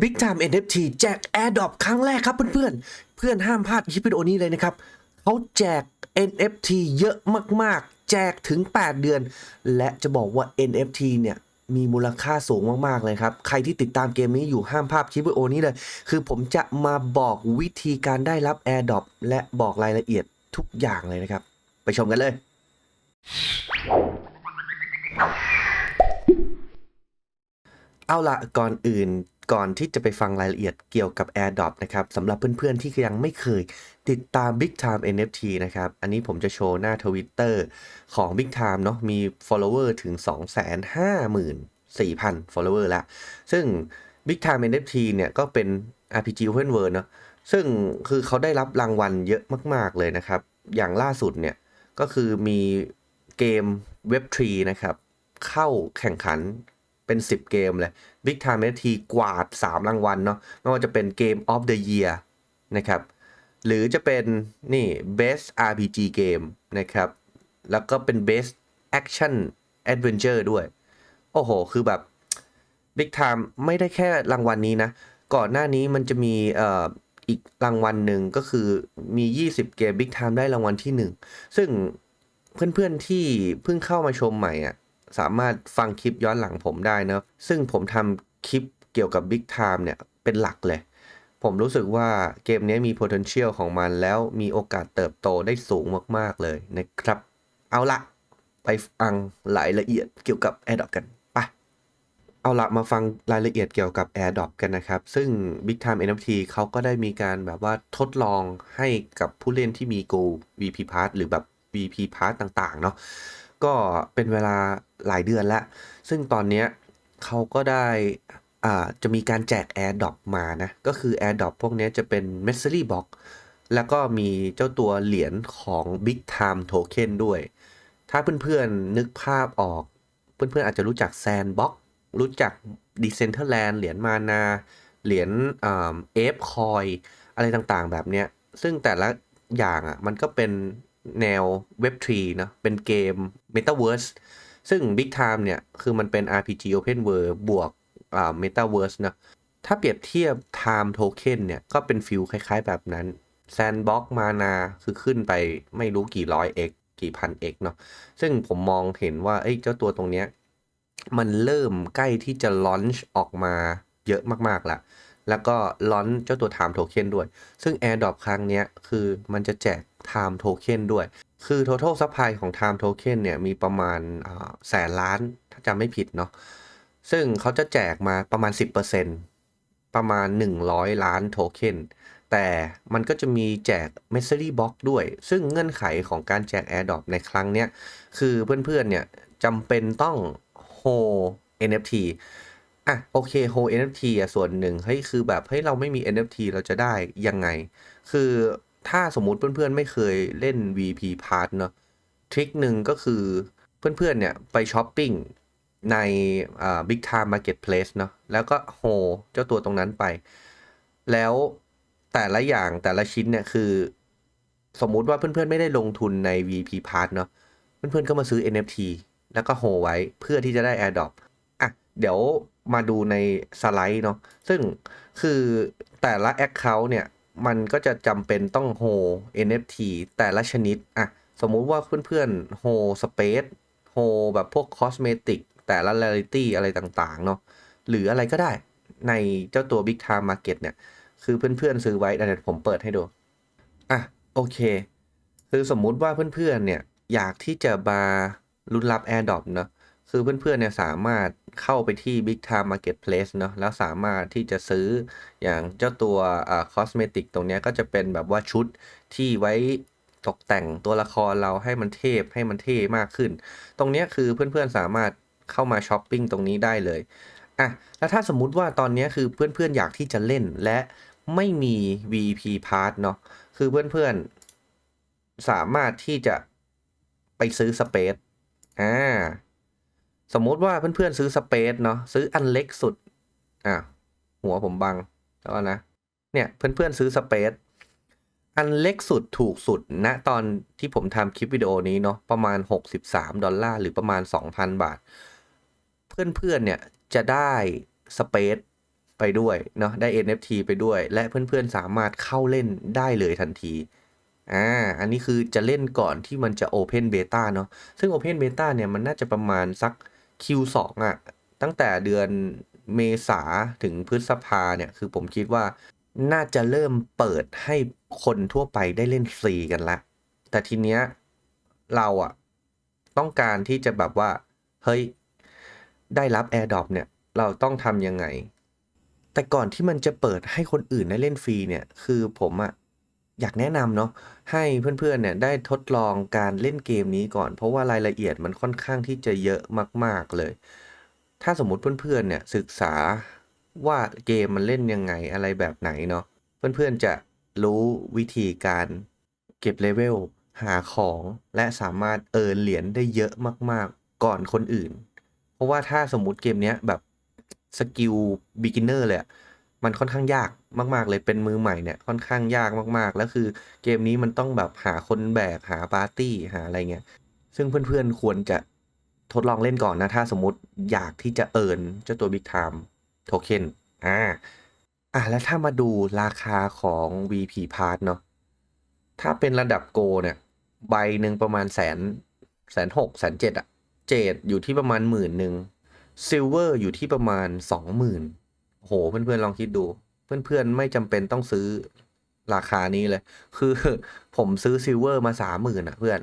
Big Time NFT แจก Airdrop ครั้งแรกครับเพื่อนๆ เพื่อนห้ามพลาดคลิปวิดีโอนี้เลยนะครับเขาแจก NFT เยอะมากๆ แจกถึง 8 เดือน และจะบอกว่า NFT เนี่ยมีมูลค่าสูงมากๆเลยครับ ใครที่ติดตามเกมนี้อยู่ห้ามพลาดคลิปวิดีโอนี้เลย คือผมจะมาบอกวิธีการได้รับ Airdrop และบอกรายละเอียดทุกอย่างเลยนะครับ ไปชมกันเลย เอาละก่อนอื่น ก่อนที่จะไปฟังรายละเอียดเกี่ยวกับ AirDrop นะครับสำหรับเพื่อนๆ ที่ยังไม่เคยติดตาม Big Time NFT นะครับ อันนี้ผมจะโชว์หน้า Twitter ของ Big Time เนาะมี follower ถึง 254,000 follower แล้ว ซึ่ง Big Time NFT เนี่ยก็เป็น RPG Open World เนาะซึ่งคือเขาได้รับรางวัลเยอะมาก ๆ เลยนะครับ อย่างล่าสุดเนี่ย ก็คือมีเกม Web3 นะครับ เข้าแข่งขันเป็น 10 เกมเลย Big Time NFT กวาด 3 รางวัลเนาะไม่ว่าจะเป็นเกม of the Year นะครับหรือจะเป็นนี่ Best RPG Game นะครับแล้วก็เป็น Best Action Adventure ด้วย โอ้โห คือแบบ Big Time ไม่ได้แค่รางวัลนี้นะ ก่อนหน้านี้มันจะมีเอ่ออีกรางวัลหนึ่งก็คือมี 20 เกม Big Time ได้รางวัลที่ 1 ซึ่งเพื่อนๆที่เพิ่งเข้ามาชมใหม่อะ สามารถฟังคลิปย้อนหลังผมได้นะซึ่งผมทำคลิปเกี่ยวกับ Big Time เนี่ยเป็นหลักเลย ผมรู้สึกว่าเกมนี้มี potential ของมันแล้วมีโอกาสเติบโตได้สูงมาก ๆ เลยนะครับ เอาละไปฟังรายละเอียดเกี่ยวกับ a i r d o p กันไปเอาละมาฟังรายละเอียดเกี่ยวกับ a i r d o p กันนะครับ ซึ่ง Big Time NFT เขาก็ได้มีการแบบว่าทดลองให้กับผู้เล่นที่มี Go VP Pass หรือแบบ VP Pass ต่าง ๆ เนาะ ก็เป็นเวลาหลายเดือนแล้ว ซึ่งตอนนี้เขาก็ได้อ่าจะมีการแจก AirDrop มานะ ก็คือ AirDrop พวกนี้จะเป็น m e s s e r y Box แล้วก็มีเจ้าตัวเหรียญของ Big Time Token ด้วย ถ้าเพื่อนๆนึกภาพออก เพื่อนๆอาจจะรู้จัก Sandbox รู้จัก Decentraland เหรียญมานา เหรียญเอฟคอยอะไรต่างๆ แบบเนี้ย ซึ่งแต่ละอย่างอะมันก็เป็น แนว Web3 เนอะเป็นเกม Metaverse ซึ่ง Big Time เนี่ย คือมันเป็น RPG Open World บวกอ่า Metaverse นะถ้าเปรียบเทียบ Time Token เนี่ย ก็เป็นฟิลคล้ายๆแบบนั้น Sandbox มานาคือขึ้นไปไม่รู้กี่ร้อย x กี่พัน x เนาะซึ่งผมมองเห็นว่า เอ้ยเจ้าตัวตรงเนี้ย มันเริ่มใกล้ที่จะลอนช์ออกมาเยอะมากๆล้ว แล้วก็ลอนเจ้าตัว Time Token ด้วย ซึ่ง AirDrop ครั้งนี้คือมันจะแจก Time Token ด้วย คือ total supply ของ Time Token เนี่ยมีประมาณแสนล้าน ถ้าจำไม่ผิดเนาะ ซึ่งเขาจะแจกมาประมาณ 10%ประมาณ 100 ล้านโทเค็นแต่มันก็จะมีแจก m e s s e r y Box ด้วย ซึ่งเงื่อนไขของการแจก AirDrop ในครั้งเนี้ย คือเพื่อนๆเนี่ยจำเป็นต้อง hold NFT อะโอเค hold NFT อะส่วนหนึ่งเฮ้ยคือแบบเฮ้ยเราไม่มี NFT เราจะได้ยังไง คือถ้าสมมุติเพื่อนๆ ไม่เคยเล่น VP Pass เนาะทริคหนึ่งก็คือเพื่อนๆเนี่ยไปช้อปปิ้งในอ่า Big Time Marketplace เนาะแล้วก็โฮเจ้าตัวตรงนั้นไป แล้วแต่ละอย่างแต่ละชิ้นเนี่ยคือ สมมุติว่าเพื่อนๆ ไม่ได้ลงทุนใน VP Pass เนาะเพื่อนๆ ก็มาซื้อ NFT แล้วก็โฮไว้เพื่อที่จะได้ AirDrop อะเดี๋ยว มาดูในสไลด์เนาะซึ่งคือแต่ละ Account เนี่ย มันก็จะจำเป็นต้องโฮ NFT แต่ละชนิดอะสมมุติว่าเพื่อนๆโฮสเปซโฮแบบพวกคอสเมติกแต่ละ rarity อะไรต่างๆเนาะหรืออะไรก็ได้ในเจ้าตัว Big Time Market เนี่ย คือเพื่อนๆซื้อไว้เดี๋ยวผมเปิดให้ดู อะ โอเค คือสมมุติว่าเพื่อนๆเนี่ย อยากที่จะมาลุ้นรับ AirDrop เนาะ คือเพื่อนๆเนี่ยสามารถเข้าไปที่ Big Time Marketplace เนาะแล้วสามารถที่จะซื้ออย่างเจ้าตัวคอสเมติกตรงนี้ก็จะเป็นแบบว่าชุดที่ไว้ตกแต่งตัวละครเราให้มันเทพให้มันเท่มากขึ้น ตรงนี้คือเพื่อนๆสามารถเข้ามาช้อปปิ้งตรงนี้ได้เลยอะแล้วถ้าสมมุติว่าตอนนี้คือเพื่อนๆอยากที่จะเล่นและไม่มี VP Pass เนาะคือเพื่อนๆสามารถที่จะไปซื้อสเปซอ่า สมมุติว่าเพื่อนๆซื้อสเปซเนาะซื้ออันเล็กสุดอะหัวผมบังแล้วนะ เนี่ยเพื่อนๆซื้อสเปซอันเล็กสุดถูกสุดณนะตอนที่ผมทำคลิปวิดีโอนี้เนาะประมาณ 63 ดอลลาร์หรือประมาณ 2,000 บาท เพื่อนๆเนี่ยจะได้สเปซไปด้วยเนาะได้ NFT ไปด้วย และเพื่อนๆสามารถเข้าเล่นได้เลยทันทีอ่าอันนี้คือจะเล่นก่อนที่มันจะ Open Beta เนาะซึ่ง Open Beta เนี่ยมันน่าจะประมาณสัก Q2 อะ ตั้งแต่เดือนเมษาถึงพฤษภาเนี่ย คือผมคิดว่าน่าจะเริ่มเปิดให้คนทั่วไปได้เล่นฟรีกันละ แต่ทีเนี้ยเราอะต้องการที่จะแบบว่า เฮ้ย ได้รับ AirDrop เนี่ย เราต้องทำยังไง แต่ก่อนที่มันจะเปิดให้คนอื่นได้เล่นฟรีเนี่ย คือผมอะ อยากแนะนำเนาะให้เพื่อนๆเนี่ยได้ทดลองการเล่นเกมนี้ก่อน เพราะว่ารายละเอียดมันค่อนข้างที่จะเยอะมาก ๆเลย ถ้าสมมุติเพื่อนๆเนี่ยศึกษาว่าเกมมันเล่นยังไงอะไรแบบไหนเนาะเพื่อนๆจะรู้วิธีการเก็บเลเวลหาของและสามารถเอินเหรียญได้เยอะมากๆ ก่อนคนอื่น เพราะว่าถ้าสมมุติเกมเนี้ยแบบสกิล beginner เลยอะ มันค่อนข้างยากมาก ๆ เลยเป็นมือใหม่เนี่ยค่อนข้างยากมากๆ แล้วคือเกมนี้มันต้องแบบหาคนแบกหาปาร์ตี้หาอะไรเงี้ย ซึ่งเพื่อนๆควรจะทดลองเล่นก่อนนะ ถ้าสมมติอยากที่จะเอิร์นเจ้าตัว Big Time Token อ่าอะแล้วถ้ามาดูราคาของ VP Pass เนาะถ้าเป็นระดับโกเนี่ย ใบหนึ่งประมาณแสนแสนหกแสนเจ็ดอะเจดอยู่ที่ประมาณหมื่นหนึ่งซิลเวอร์อยู่ที่ประมาณสองหมื่น โหเพื่อนๆลองคิดดู เพื่อนๆไม่จำเป็นต้องซื้อราคานี้เลย คือผมซื้อซิลเวอร์มาสามหมื่นอะเพื่อน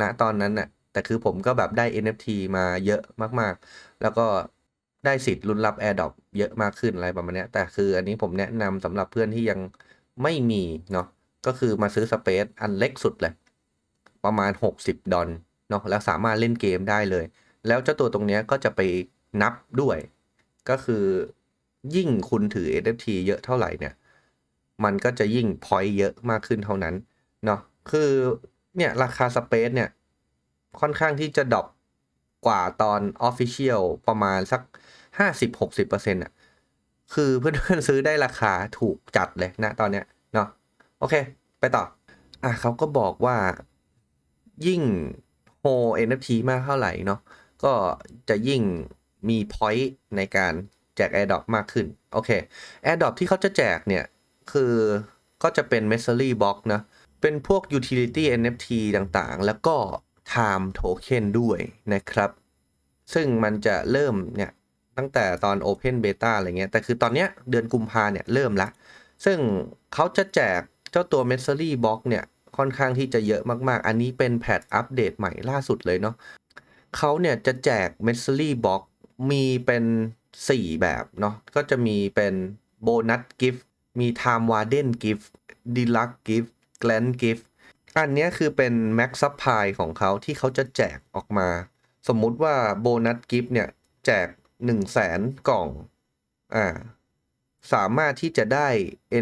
ณนะตอนนั้นน่ะ แต่คือผมก็แบบได้ NFT มาเยอะมากๆ แล้วก็ได้สิทธิ์ลุ้นรับ AirDrop เยอะมากขึ้นอะไรประมาณนี้แต่คืออันนี้ผมแนะนำสำหรับเพื่อนที่ยังไม่มีเนาะก็คือมาซื้อสเปซอันเล็กสุดเลย ประมาณ 60 ดอลเนาะแล้วสามารถเล่นเกมได้เลย แล้วเจ้าตัวตรงนี้ก็จะไปนับด้วย ก็คือ ยิ่งคุณถือ NFT เยอะเท่าไหร่เนี่ย มันก็จะยิ่งพอยต์เยอะมากขึ้นเท่านั้นเนาะคือเนี่ยราคาสเปซเนี่ย ค่อนข้างที่จะดรอปกว่าตอน Official ประมาณสัก 50-60%อะคือเพื่อนๆซื้อได้ราคาถูกจัดเลยนะตอนเนี้ยเนาะโอเค ไปต่อ อะเขาก็บอกว่ายิ่งโฮ NFT มากเท่าไหร่เนาะก็จะยิ่งมี point ในการ แจก AirDrop มากขึ้น โอเค AirDrop ที่เขาจะแจกเนี่ย คือก็จะเป็น m e s s e r y Box นะ เป็นพวก Utility NFT ต่างๆ แล้วก็ Time Token ด้วยนะครับ ซึ่งมันจะเริ่มเนี่ย ตั้งแต่ตอน Open Beta อะไรเงี้ย แต่คือตอนเนี้ยเดือนกุมภาเนี่ย เริ่มละ ซึ่งเขาจะแจกเจ้าตัว m e s s e r y Box เนี่ยค่อนข้างที่จะเยอะมากๆ อันนี้เป็นแพทอัปเดตใหม่ล่าสุดเลยเนาะเขาเนี่ยจะแจก m e s s e r y Box มีเป็น 4 แบบเนาะก็จะมีเป็นโบนัสกิฟต์มี Time Warden Gift Deluxe Gift Grand Gift อันนี้คือเป็น Max Supply ของเขาที่เขาจะแจกออกมา สมมุติว่าโบนัสกิฟต์เนี่ยแจก 1 0 0 0 0แสนกล่องอ่าสามารถที่จะได้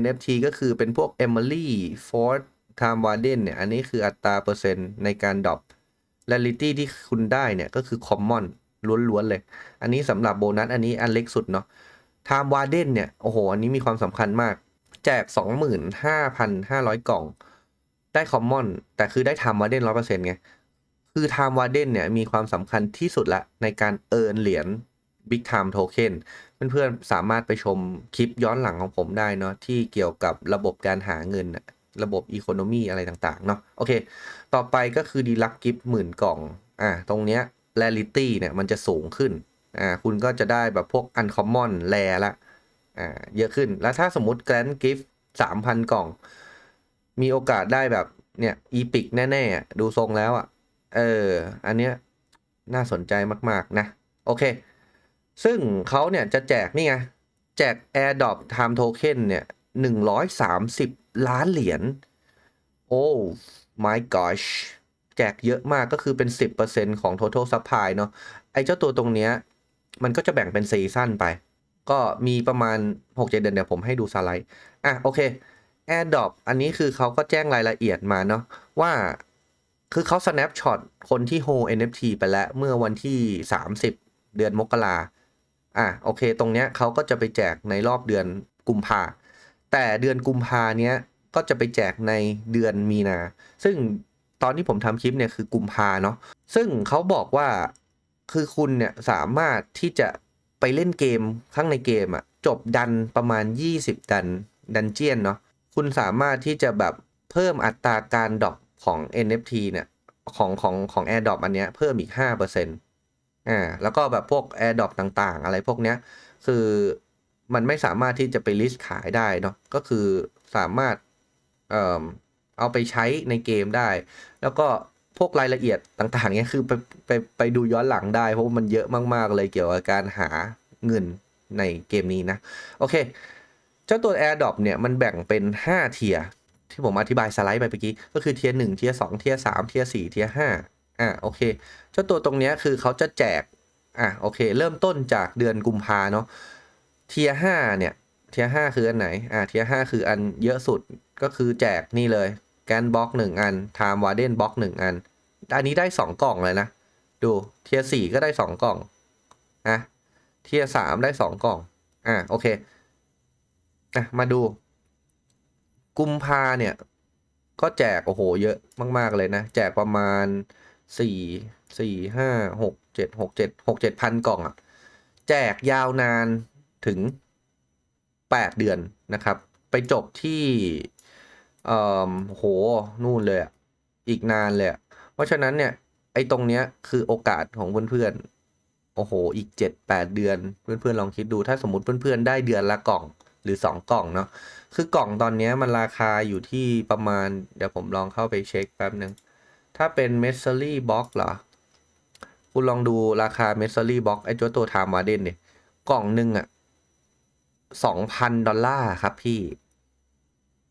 NFT ก็คือเป็นพวก Emily Ford Time Warden เนี่ย อันนี้คืออัตราเปอร์เซ็นต์ในการดรอป Rarity ที่คุณได้เนี่ย ก็คือ Common ล้วนๆเลย อันนี้สำหรับโบนัสอันนี้อันเล็กสุดเนาะ Time Warden เนี่ย โอ้โห อันนี้มีความสำคัญมาก แจก 25,500 กล่อง ได้ Common แต่คือได้ Time Warden 100%ไง คือ Time Warden เนี่ย มีความสำคัญที่สุดละ ในการเอิร์นเหรียญ Big Time Token เพื่อนๆ สามารถไปชมคลิปย้อนหลังของผมได้เนาะที่เกี่ยวกับระบบการหาเงิน ระบบอีโคโนมีอะไรต่างๆ เนาะโอเค ต่อไปก็คือดีลักกิฟต์หมื่นกล่อง อ่า ตรงเนี้ย rarity เนี่ยมันจะสูงขึ้นอ่าคุณก็จะได้แบบพวก uncommon rare ละอ่าเยอะขึ้นแล้วถ้าสมมติ grand gift สามพันกล่อง มีโอกาสได้แบบเนี่ย epic แน่ๆ ดูทรงแล้วอะ่ะ เออ อันเนี้ยน่าสนใจมากๆนะ โอเค ซึ่งเขาเนี่ยจะแจกนี่ไง แจก AirDrop Time Token เนี่ยหนึ่งร้อยสามสิบล้านเหรียญ โอ้ my gosh แจกเยอะมากก็คือเป็น 10%ของ total supply เนาะไอ้เจ้าตัวตรงเนี้ยมันก็จะแบ่งเป็นซีซั่นไป ก็มีประมาณ 6-7 เดือนเดี๋ยวผมให้ดูสไลด์ อะ โอเค AirDrop อันนี้คือเขาก็แจ้งรายละเอียดมาเนาะว่าคือเขา snapshot คนที่ hold NFT ไปแล้วเมื่อวันที่ 30 เดือนมกราอะ โอเค ตรงเนี้ยเขาก็จะไปแจกในรอบเดือนกุมภาแต่เดือนกุมภาเนี้ยก็จะไปแจกในเดือนมีนา ซึ่ง ตอนที่ผมทำคลิปเนี่ยคือกุมภาเนาะซึ่งเขาบอกว่าคือคุณเนี่ยสามารถที่จะไปเล่นเกมข้างในเกมอะจบดันประมาณ 20 ดันดันเจียนเนาะคุณสามารถที่จะแบบเพิ่มอัตราการดรอปของ NFT เนี่ยของของของ AirDrop อันเนี้ยเพิ่มอีก 5%อ่าแล้วก็แบบพวก AirDrop ต่างๆ อะไรพวกเนี้ยคือมันไม่สามารถที่จะไปลิสต์ขายได้เนาะก็คือสามารถเอ่อ เอาไปใช้ในเกมได้ แล้วก็พวกรายละเอียดต่างๆเนี้ยคือไปไปไปดูย้อนหลังได้ เพราะมันเยอะมากๆเลยเกี่ยวกับการหาเงินในเกมนี้นะ โอเค เจ้าตัว AirDrop เนี่ยมันแบ่งเป็น 5 เทียที่ผมอธิบายสไลด์ไปเมื่อกี้ ก็คือเทียร์หนึ่งเทียร์สองเทียร์สามเทียร์สี่เทียร์ห้าอะโอเค เจ้าตัวตรงเนี้ยคือเขาจะแจกอะโอเค เริ่มต้นจากเดือนกุมภาเนาะเทียร์ห้าเนี่ยเทียร์ห้าคืออันไหนอะเทียร์ห้าคืออันเยอะสุดก็คือแจกนี่เลย แกนบล็อกหนึ่งอันไทม์วาร์เดนบล็อกหนึ่งอัน อันนี้ได้สองกล่องเลยนะ ดูเทียร์สี่ก็ได้สองกล่องอะเทียร์สามได้สองกล่อง อะโอเคอะมาดู กุมภาเนี่ย ก็แจก โอ้โห เยอะมาก ๆ เลยนะ แจกประมาณสี่สี่ห้าหกเจ็ดหกเจ็ดหกเจ็ดพันกล่องอะ่ะแจกยาวนานถึงแปดเดือนนะครับ ไปจบที่ เอ่อโหนู่นเลยอะอีกนานเลยอะเพราะฉะนั้นเนี่ย ไอ้ตรงเนี้ยคือโอกาสของเพื่อนๆโอ้โห อีกเจ็ดแปดเดือน เพื่อนๆลองคิดดูถ้าสมมติเพื่อนๆได้เดือนละกล่องหรือสองกล่องเนาะคือกล่องตอนนี้มันราคาอยู่ที่ประมาณ เดี๋ยวผมลองเข้าไปเช็คแป๊บหนึ่งถ้าเป็น m e s s e r y Box เหรอ คุณลองดูราคา m e s s e r y Box ไอ้จ้าตัว Time Warden เนี่ยกล่องหนึ่งอะสองพันดอลลาร์ครับพี่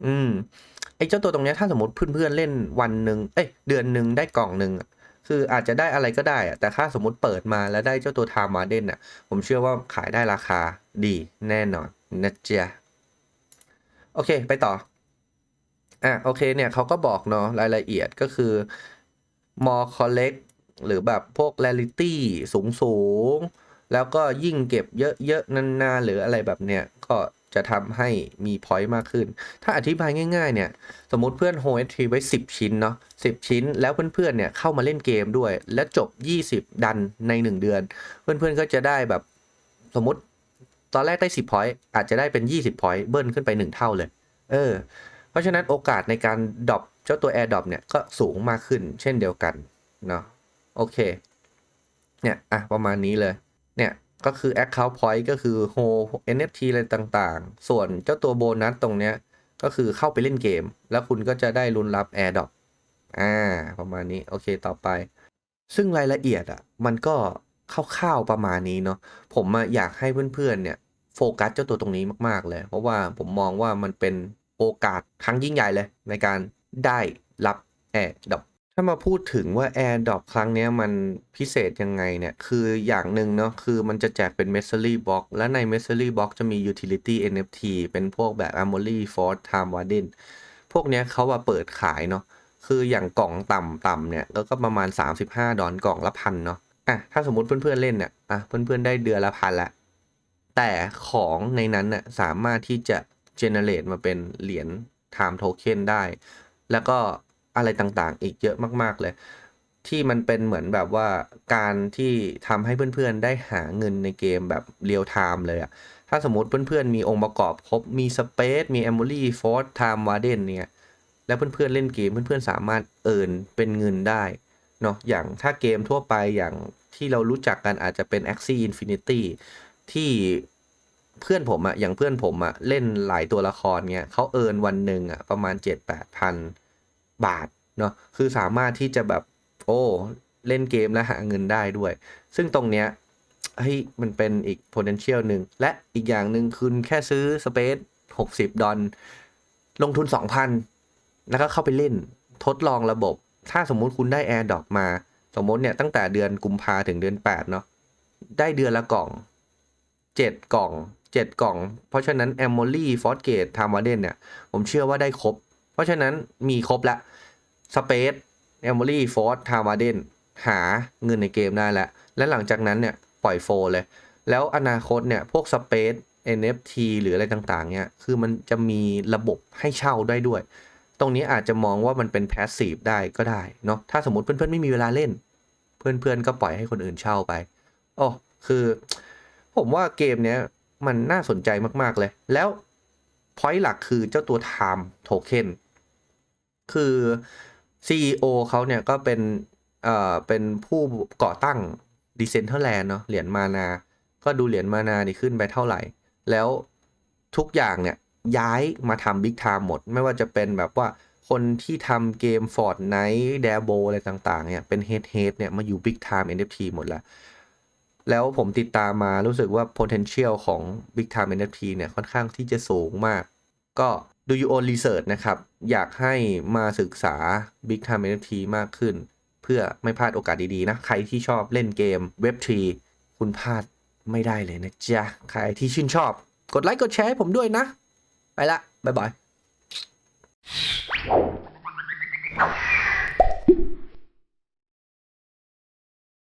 อืม เจ้าตัวตรงนี้ถ้าสมมติเพื่อนๆเล่นวันหนึ่งเอ้ยเดือนหนึ่งได้กล่องหนึ่งคืออาจจะได้อะไรก็ได้อะแต่ถ้าสมมติเปิดมาแล้วได้เจ้าตัว Time Warden อะผมเชื่อว่าขายได้ราคาดีแน่นอนนะเจ๊ะโอเคไปต่ออะโอเคเนี่ยเขาก็บอกเนาะรายละเอียดก็คือ more collect หรือแบบพวก rarity สูงสูงๆแล้วก็ยิ่งเก็บเยอะๆนานๆหรืออะไรแบบเนี้ยก็ จะทำให้มี point มากขึ้น ถ้าอธิบายง่าย ๆ เนี่ย สมมติเพื่อน hold HP ไว้ 10 ชิ้นเนาะ10 ชิ้น แล้วเพื่อนๆ เนี่ยเข้ามาเล่นเกมด้วย และจบ 20 ดันใน 1 เดือน เพื่อนๆ ก็จะได้แบบสมมติตอนแรกได้ 10 point อาจจะได้เป็น 20 point เบิ้ลขึ้นไป 1 เท่าเลย เออ เพราะฉะนั้นโอกาสในการดรอปเจ้าตัว Air Drop เนี่ยก็สูงมากขึ้น เช่นเดียวกันเนาะ โอเค เนี่ย อะ ประมาณนี้เลย เนี่ย ก็คือ Account Point ก็คือ h o NFT อะไรต่างๆ ส่วนเจ้าตัวโบนัสตรงเนี้ย ก็คือเข้าไปเล่นเกม แล้วคุณก็จะได้ลุ้นรับ Air Drop อ่า ประมาณนี้ โอเคต่อไป ซึ่งรายละเอียดอะ มันก็คร่าวๆประมาณนี้เนาะผมอะอยากให้เพื่อนๆเนี่ยโฟกัสเจ้าตัวตรงนี้มากๆเลย เพราะว่าผมมองว่ามันเป็นโอกาสครั้งยิ่งใหญ่เลย ในการได้รับ Air Drop ถ้ามาพูดถึงว่า Air Drop ครั้งเนี้ยมันพิเศษยังไงเนี่ย คืออย่างหนึ่งเนาะคือมันจะแจกเป็น m e s s e r y Box และใน m e s s e r y Box จะมี Utility NFT เป็นพวกแบบ Amory Force Time Warden พวกเนี้ยเขาว่าเปิดขายเนาะคืออย่างกล่องต่ำๆเนี่ยก็ประมาณ 35 ดอลกล่องละพันเนาะอะถ้าสมมติเพื่อนๆเล่นเนี่ยอะเพื่อนๆได้เดือนละพันละแต่ของในนั้นน่ะสามารถที่จะ generate มาเป็นเหรียญ time token ได้ แล้วก็ อะไรต่างๆ อีกเยอะมากๆเลย ที่มันเป็นเหมือนแบบว่าการที่ทำให้เพื่อนๆได้หาเงินในเกมแบบเรียลไทม์เลยอะถ้าสมมติเพื่อนๆมีองค์ประกอบครบมีสเปซมี Amory Force Time Warden เนี่ยแล้วเพื่อนๆเล่นเกมเพื่อนๆสามารถเอินเป็นเงินได้เนาะอย่างถ้าเกมทั่วไปอย่างที่เรารู้จักกันอาจจะเป็น Axie Infinity ที่เพื่อนผมอะอย่างเพื่อนผมอะเล่นหลายตัวละครเงี้ยเขาเอินวันหนึ่งอะประมาณ 7-8พัน บาทเนาะคือสามารถที่จะแบบโอ้เล่นเกมแล้วหาเงินได้ด้วย ซึ่งตรงเนี้ยเฮ้ยมันเป็นอีก potential หนึ่ง และอีกอย่างหนึ่งคุณแค่ซื้อ Space 60 ดอลลงทุน 2,000 แล้วก็เข้าไปเล่นทดลองระบบ ถ้าสมมุติคุณได้ Air Drop มา สมมติเนี่ยตั้งแต่เดือนกุมภาถึงเดือน 8 เนาะได้เดือนละกล่อง 7 กล่อง 7 กล่อง เพราะฉะนั้น a m o r y f o r g a t e t a m a d e n เนี่ย ผมเชื่อว่าได้ครบ เพราะฉะนั้นมีครบละ Space a m o r y f o r t a m a d e n หาเงินในเกมได้แล้ว และหลังจากนั้นเนี่ยปล่อยโฟลเลย แล้วอนาคตเนี่ยพวก Space NFT หรืออะไรต่างๆเนี่ยคือมันจะมีระบบให้เช่าได้ด้วย ตรงนี้อาจจะมองว่ามันเป็นแพสซีฟได้ก็ได้เนาะถ้าสมมติเพื่อนๆไม่มีเวลาเล่น เพื่อนๆก็ปล่อยให้คนอื่นเช่าไปโอ้คือ ผมว่าเกมเนี้ยมันน่าสนใจมากๆเลย แล้ว point หลักคือเจ้าตัว time token คือ CEO เขาเนี่ยก็เป็นเอ่อเป็นผู้ก่อตั้ง Decentraland เนาะเหรียญมานา ก็ดูเหรียญมานานี่ขึ้นไปเท่าไหร่ แล้วทุกอย่างเนี่ยย้ายมาทำ Big Time หมด ไม่ว่าจะเป็นแบบว่าคนที่ทำเกม Fortnite d a b o อะไรต่างๆเนี่ยเป็น Head h e a เนี่ยมาอยู่ Big Time NFT หมดแล้วแล้วผมติดตามมารู้สึกว่า potential ของ Big Time NFT เนี่ยค่อนข้างที่จะสูงมาก ก็ ดู your own research นะครับ อยากให้มาศึกษา Big Time NFT มากขึ้น เพื่อไม่พลาดโอกาสดี ๆ นะ ใครที่ชอบเล่นเกม Web3 คุณพลาดไม่ได้เลยนะจ๊ะ ใครที่ชื่นชอบ กดไลค์กดแชร์ให้ผมด้วยนะ ไปละ บ๊ายบาย